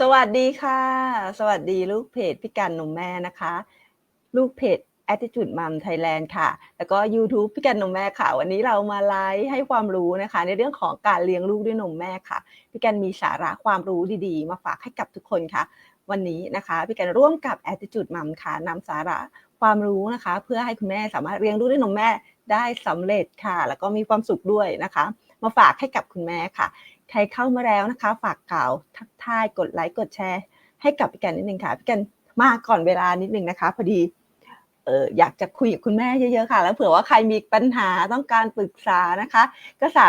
สวัสดีค่ะ สวัสดีลูกเพจพี่กันนมแม่นะคะ ลูกเพจ Attitude Mom Thailand ค่ะ แล้วก็ YouTube พี่กันนมแม่ค่ะ วันนี้เรามาไลฟ์ให้ความรู้นะคะ ในเรื่องของการเลี้ยงลูกด้วยนมแม่ค่ะพี่กันมีสาระความรู้ดีๆ มาฝากให้กับทุกคนค่ะ วันนี้นะคะพี่กันร่วมกับ Attitude Mom ค่ะนำสาระความรู้นะคะ เพื่อให้คุณแม่สามารถเลี้ยงลูกด้วยนมแม่ได้สำเร็จค่ะ แล้วก็มีความสุขด้วยนะคะ มาฝากให้กับคุณแม่ค่ะ ใครเข้ามาแล้วนะคะ ฝากกล่าวทักทายกดไลค์กดแชร์ ให้กับพี่กันนิดนึงค่ะพี่กันมาก่อนเวลานิดนึงนะคะ พอดีเอออยากจะคุยกับคุณแม่เยอะๆค่ะ แล้วเผื่อว่าใครมีปัญหาต้องการปรึกษานะคะ ก็สา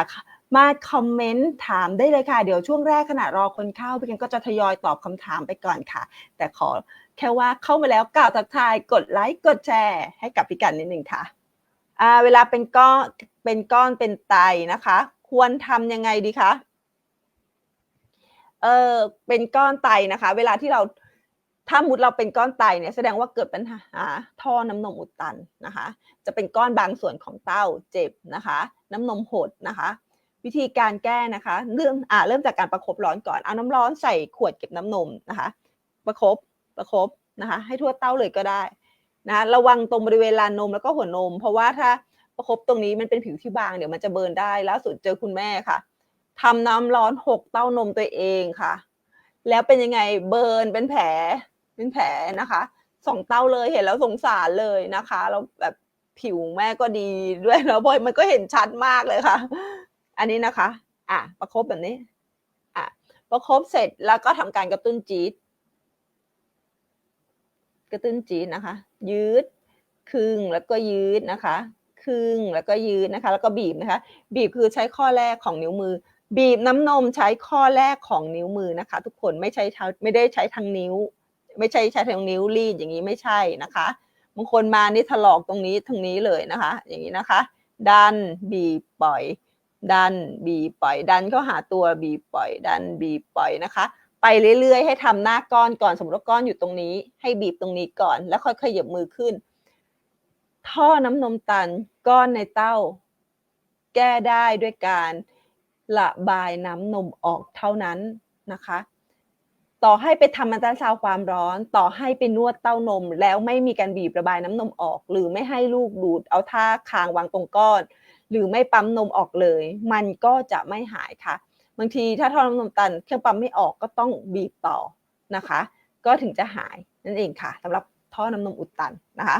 มารถคอมเมนต์ถามได้เลยค่ะ เดี๋ยวช่วงแรกขณะรอคนเข้าพี่กันก็จะทยอยตอบคำถามไปก่อนค่ะ แต่ขอแค่ว่าเข้ามาแล้วกล่าวทักทายกดไลค์กดแชร์ ให้กับพี่กันนิดนึงค่ะอ่าเวลาเป็นก้อนเป็นก้อนเป็นไตนะคะ ควรทำยังไงดีคะ เออเป็นก้อนไตนะคะ เวลาที่เราถ้ามุดเราเป็นก้อนไตเนี่ยแสดงว่าเกิดปัญหาท่อน้ำนมอุดตันนะคะ จะเป็นก้อนบางส่วนของเต้าเจ็บนะคะ น้ำนมหดนะคะ วิธีการแก้นะคะ เรื่องอ่าเริ่มจากการประคบร้อนก่อนเอาน้ำร้อนใส่ขวดเก็บน้ำนมนะคะ ประคบประคบนะคะให้ทั่วเต้าเลยก็ได้นะระวังตรงบริเวณลานนมแล้วก็หัวนม เพราะว่าถ้าประคบตรงนี้มันเป็นผิวที่บางเดี๋ยวมันจะเบิร์นได้ล่าสุดเจอคุณแม่ค่ะ ทำน้ำร้อนหกเต้านมตัวเองค่ะ แล้วเป็นยังไงเบิร์นเป็นแผลเป็นแผลนะคะสองเต้าเลยเห็นแล้วสงสารเลยนะคะแล้วแบบผิวแม่ก็ดีด้วยแล้วพอยมันก็เห็นชัดมากเลยค่ะ อันนี้นะคะ อะประคบแบบนี้ อะประคบเสร็จแล้วก็ทำการกระตุ้นจี๊ดกระตุ้นจี๊ดนะคะ ยืดครึ่งแล้วก็ยืดนะคะครึ่งแล้วก็ยืดนะคะ แล้วก็บีบนะคะ บีบคือใช้ข้อแรกของนิ้วมือ บีบน้ำนมใช้ข้อแรกของนิ้วมือนะคะ ทุกคนไม่ใช่ไม่ได้ใช้ทั้งนิ้ว ไม่ใช่ใช้ทั้งนิ้วรีดอย่างนี้ไม่ใช่นะคะบางคนมานี่ถลอกตรงนี้ตรงนี้เลยนะคะ อย่างนี้นะคะ ดันบีบปล่อย ดันบีบปล่อย ดันเข้าหาตัวบีบปล่อย ดันบีบปล่อยนะคะ ไปเรื่อยๆ ให้ทำหน้าก้อนก่อนสมมติว่าก้อนอยู่ตรงนี้ ให้บีบตรงนี้ก่อน แล้วค่อยขยับมือขึ้น ท่อน้ำนมตันก้อนในเต้า แก้ได้ด้วยการ ระบายน้ำนมออกเท่านั้นนะคะ ต่อให้ไปทำอันตราซาวความร้อน ต่อให้ไปนวดเต้านม แล้วไม่มีการบีบระบายน้ำนมออก หรือไม่ให้ลูกดูด เอาท่าคางวางตรงก้อน หรือไม่ปั๊มนมออกเลย มันก็จะไม่หายค่ะ บางทีถ้าท่อน้ำนมตันเครื่องปั๊มไม่ออกก็ต้องบีบต่อนะคะ ก็ถึงจะหายนั่นเองค่ะสำหรับท่อน้ำนมอุดตันนะคะ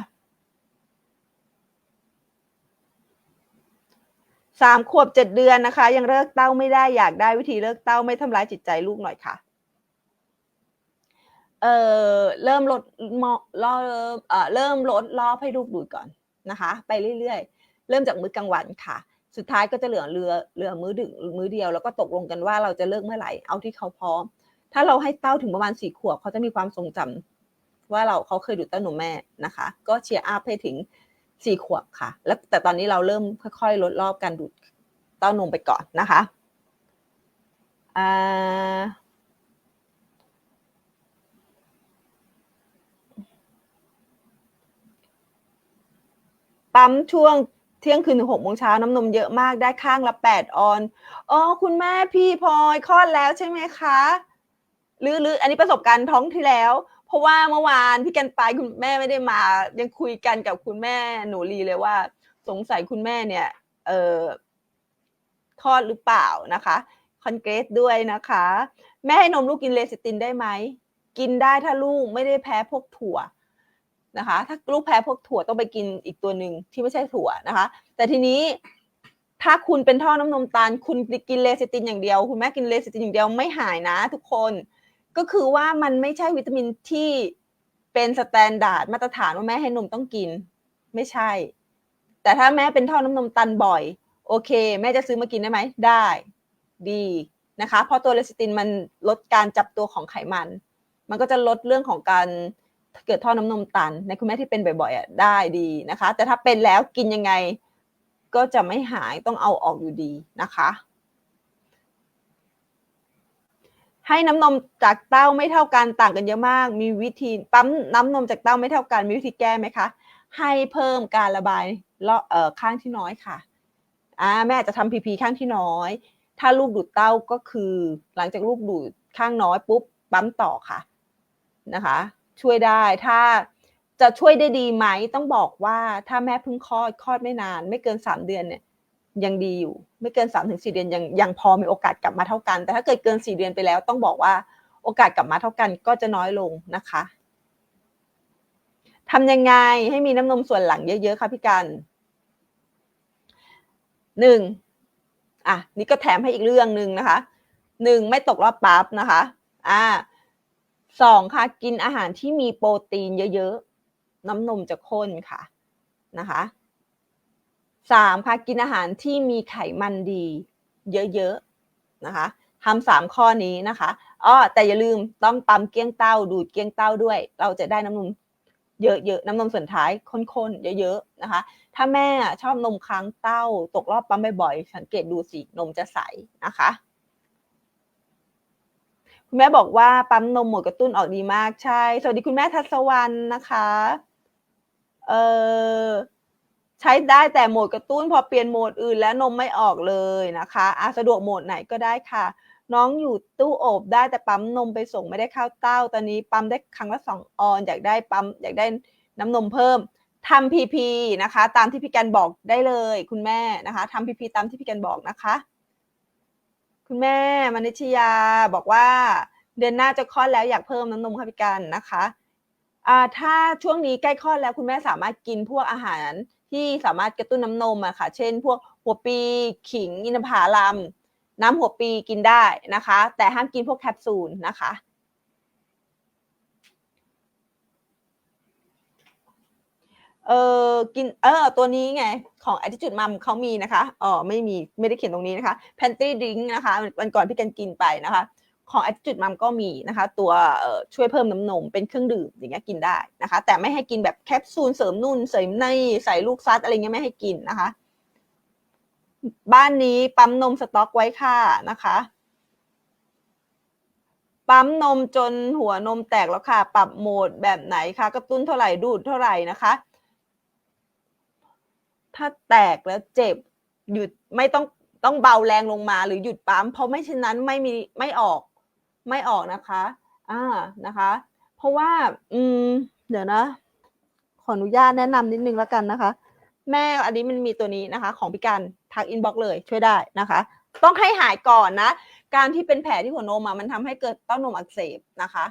สามขวบเจ็ดเดือนนะคะ ยังเลิกเต้าไม่ได้อยากได้วิธีเลิกเต้าไม่ทำร้ายจิตใจลูกหน่อยค่ะ เอ่อเริ่มลดมอลอเอ่อเริ่มลดรอบให้ลูกดูดก่อนนะคะ ไปเรื่อยๆ เริ่มจากมื้อกลางวันค่ะ สุดท้ายก็จะเหลือเรือเรือมื้อดึกมื้อเดียวแล้วก็ตกลงกันว่าเราจะเลิกเมื่อไหร่เอาที่เขาพร้อม ถ้าเราให้เต้าถึงประมาณสี่ขวบเขาจะมีความทรงจำว่าเราเขาเคยดูดเต้านมแม่นะคะ ก็เชียร์อัพให้ถึง สี่ขวบค่ะ แล้วแต่ตอนนี้เราเริ่มค่อยๆ ลดรอบการดูดเต้านมไปก่อนนะคะปั๊มช่วงเที่ยงคืนถึงหกโมงเช้าน้ำนมเยอะมากได้ข้างละแปดออน อ๋อ คุณแม่พี่พลอยคลอดแล้วใช่ไหมคะ หรือหรืออันนี้ประสบการณ์ท้องที่แล้ว เพราะว่าเมื่อวานพี่กันไปคุณแม่ไม่ได้มา ยังคุยกันกับคุณแม่หนูลีเลยว่า สงสัยคุณแม่เนี่ย เออคลอดหรือเปล่านะคะคอนเกรสด้วยนะคะ แม่ให้นมลูกกินเลซิตินได้ไหมกินได้ถ้าลูกไม่ได้แพ้พวกถั่วนะคะ ถ้าลูกแพ้พวกถั่วต้องไปกินอีกตัวหนึ่งที่ไม่ใช่ถั่วนะคะ แต่ทีนี้ถ้าคุณเป็นท่อน้ำนมตันคุณกินเลซิตินอย่างเดียว คุณแม่กินเลซิตินอย่างเดียวไม่หายนะ ทุกคน ก็คือว่ามันไม่ใช่วิตามินที่เป็นสแตนดาร์ดมาตรฐานว่าแม่ให้นมต้องกิน ไม่ใช่ แต่ถ้าแม่เป็นท่อน้ำนมตันบ่อย โอเค แม่จะซื้อมากินได้ไหมได้ ดีนะคะ เพราะตัวเลซิตินมันลดการจับตัวของไขมัน มันก็จะลดเรื่องของการเกิดท่อน้ำนมตัน ในคุณแม่ที่เป็นบ่อยๆอะได้ดีนะคะ แต่ถ้าเป็นแล้วกินยังไงก็จะไม่หายต้องเอาออกอยู่ดีนะคะ ให้น้ำนมจากเต้าไม่เท่ากันต่างกันเยอะมาก มีวิธีปั๊มน้ำนมจากเต้าไม่เท่ากันมีวิธีแก้ไหมคะให้เพิ่มการระบายเอ่อข้างที่น้อยค่ะอ่าแม่จะทำพีพีข้างที่น้อย ถ้าลูกดูดเต้าก็คือ หลังจากลูกดูดข้างน้อยปุ๊บปั๊มต่อค่ะนะคะ ช่วยได้ถ้าจะช่วยได้ดีไหมต้องบอกว่าถ้าแม่เพิ่งคลอดคลอดไม่นาน ไม่เกินสามเดือนเนี่ย ยังดีอยู่ ไม่เกินสามถึงสี่เดือนยังยังพอมีโอกาสกลับมาเท่ากัน แต่ถ้าเกิดเกินสี่เดือนไปแล้ว ต้องบอกว่าโอกาสกลับมาเท่ากันก็จะน้อยลงนะคะทำยังไงให้มีน้ำนมส่วนหลังเยอะ ๆคะพี่กันหนึ่งอะนี่ก็แถมให้อีกเรื่องหนึ่งนะคะหนึ่งไม่ตกรอบปั๊บนะคะอ่าสองค่ะกินอาหารที่มีโปรตีนเยอะๆ น้ำนมจะข้นค่ะนะคะ สามค่ะกินอาหารที่มีไขมันดี เยอะๆนะคะทำสามข้อนี้นะคะอ้อแต่อย่าลืมต้องปั๊มเกี้ยงเต้าดูดเกี้ยงเต้าด้วย เราจะได้น้ำนมเยอะๆน้ำนมส่วนท้ายข้นๆเยอะๆนะคะ ถ้าแม่ชอบนมค้างเต้า ตกรอบปั๊มบ่อยๆสังเกตดูสินมจะใสนะคะคุณแม่บอกว่าปั๊มนมหมดกระตุ้นออกดีมากใช่ สวัสดีคุณแม่ทัศวรรณนะคะ เออ ใช้ได้แต่โหมดกระตุ้นพอเปลี่ยนโหมดอื่นแล้วนมไม่ออกเลยนะคะอาสะดวกโหมดไหนก็ได้ค่ะ น้องอยู่ตู้อบได้แต่ปั๊มนมไปส่งไม่ได้เข้าเต้า ตอนนี้ปั๊มได้ครั้งละสองออน อยากได้ปั๊มอยากได้น้ำนมเพิ่มทำพีพีนะคะ ตามที่พี่กันบอกได้เลย คุณแม่นะคะทำพีพีตามที่พี่กันบอกนะคะ คุณแม่มณิชยาบอกว่า เดือนหน้าจะคลอดแล้วอยากเพิ่มน้ำนมค่ะพี่กันนะคะอ่าถ้าช่วงนี้ใกล้คลอดแล้วคุณแม่สามารถกินพวกอาหาร ที่สามารถกระตุ้นน้ำนมอะค่ะ เช่น พวกหัวปีขิงอินทผลัมน้ำหัวปีกินได้นะคะ แต่ห้ามกินพวกแคปซูลนะคะเออกินเออตัวนี้ไง ของ attitude mom เขามีนะคะอ๋อไม่มีไม่ได้เขียนตรงนี้นะคะ pantry drink นะคะวันก่อนพี่กันกินไปนะคะ ของ attitude mom ก็มีนะคะ ตัวช่วยเพิ่มน้ำนมเป็นเครื่องดื่มอย่างเงี้ยกินได้นะคะ แต่ไม่ให้กินแบบแคปซูลเสริมนุ่นเสริมในใส่ลูกซัดอะไรเงี้ยไม่ให้กินนะคะ บ้านนี้ปั๊มนมสต็อกไว้ค่ะนะคะปั๊มนมจนหัวนมแตกแล้วค่ะ ปรับโหมดแบบไหนคะกระตุ้นเท่าไหร่ดูดเท่าไหร่นะคะ ถ้าแตกแล้วเจ็บหยุดไม่ต้องต้องเบาแรงลงมาหรือหยุดปั๊มเพราะไม่เช่นนั้นไม่มีไม่ออก ไม่ออกนะคะอ่านะคะ เพราะว่าอืมเดี๋ยวนะ ขออนุญาตแนะนำนิดนึงแล้วกันนะคะ แม่อันนี้มันมีตัวนี้นะคะ ของพิการทักอินบ็อกเลยช่วยได้นะคะ ต้องให้หายก่อนนะ การที่เป็นแผลที่หัวนมมันทำให้เกิดเต้านมอักเสบนะคะ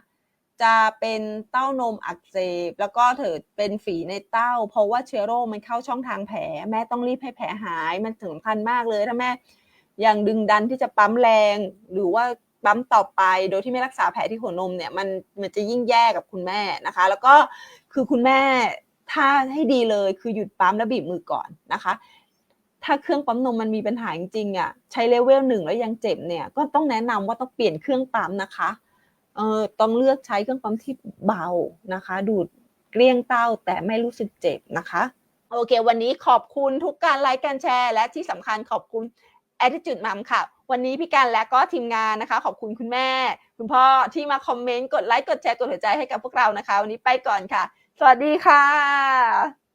จะเป็นเต้านมอักเสบ แล้วก็เถิดเป็นฝีในเต้า เพราะว่าเชื้อโรคมันเข้าช่องทางแผล แม่ต้องรีบให้แผลหายมันสำคัญมากเลยถ้าแม่ยังดึงดันที่จะปั๊มแรง หรือว่า ปั๊มต่อไป โดยที่ไม่รักษาแผลที่หัวนมเนี่ยมันมันจะยิ่งแย่กับคุณแม่นะคะ แล้วก็คือคุณแม่ถ้าให้ดีเลยคือหยุดปั๊มแล้วบีบมือก่อนนะคะ ถ้าเครื่องปั๊มนมมันมีปัญหาจริงๆอะใช้เลเวลหนึ่งแล้วยังเจ็บเนี่ยก็ต้องแนะนำว่าต้องเปลี่ยนเครื่องปั๊มนะคะเออต้องเลือกใช้เครื่องปั๊มที่เบานะคะ ดูดเกลี้ยงเต้าแต่ไม่รู้สึกเจ็บนะคะ โอเค วันนี้ขอบคุณทุกการไลค์การแชร์ และที่สำคัญขอบคุณ Attitude Mom ค่ะ วันนี้พี่การและก็ทีมงานนะคะ ขอบคุณคุณแม่ คุณพ่อที่มาคอมเมนต์ กดไลค์ กดแชร์ กดหัวใจให้กับพวกเรานะคะ วันนี้ไปก่อนค่ะ สวัสดีค่ะ